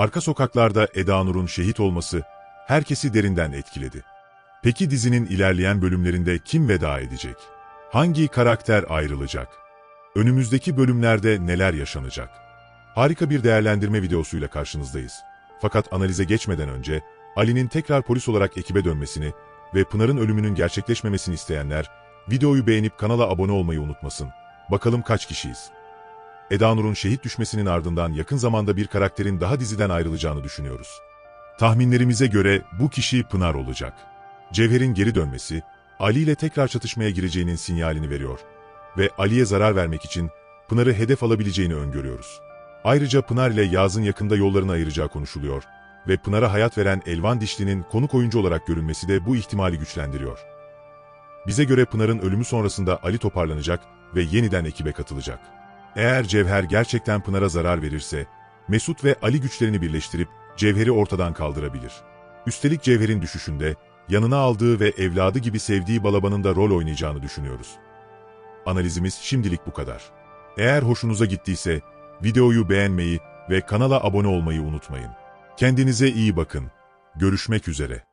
Arka sokaklarda Eda Nur'un şehit olması herkesi derinden etkiledi. Peki dizinin ilerleyen bölümlerinde kim veda edecek? Hangi karakter ayrılacak? Önümüzdeki bölümlerde neler yaşanacak? Harika bir değerlendirme videosuyla karşınızdayız. Fakat analize geçmeden önce Ali'nin tekrar polis olarak ekibe dönmesini ve Pınar'ın ölümünün gerçekleşmemesini isteyenler videoyu beğenip kanala abone olmayı unutmasın. Bakalım kaç kişiyiz? Eda Nur'un şehit düşmesinin ardından yakın zamanda bir karakterin daha diziden ayrılacağını düşünüyoruz. Tahminlerimize göre bu kişi Pınar olacak. Cevher'in geri dönmesi, Ali ile tekrar çatışmaya gireceğinin sinyalini veriyor ve Ali'ye zarar vermek için Pınar'ı hedef alabileceğini öngörüyoruz. Ayrıca Pınar ile Yaz'ın yakında yollarını ayıracağı konuşuluyor ve Pınar'a hayat veren Elvan Dişli'nin konuk oyuncu olarak görünmesi de bu ihtimali güçlendiriyor. Bize göre Pınar'ın ölümü sonrasında Ali toparlanacak ve yeniden ekibe katılacak. Eğer Cevher gerçekten Pınar'a zarar verirse, Mesut ve Ali güçlerini birleştirip Cevher'i ortadan kaldırabilir. Üstelik Cevher'in düşüşünde yanına aldığı ve evladı gibi sevdiği Balaban'ın da rol oynayacağını düşünüyoruz. Analizimiz şimdilik bu kadar. Eğer hoşunuza gittiyse videoyu beğenmeyi ve kanala abone olmayı unutmayın. Kendinize iyi bakın. Görüşmek üzere.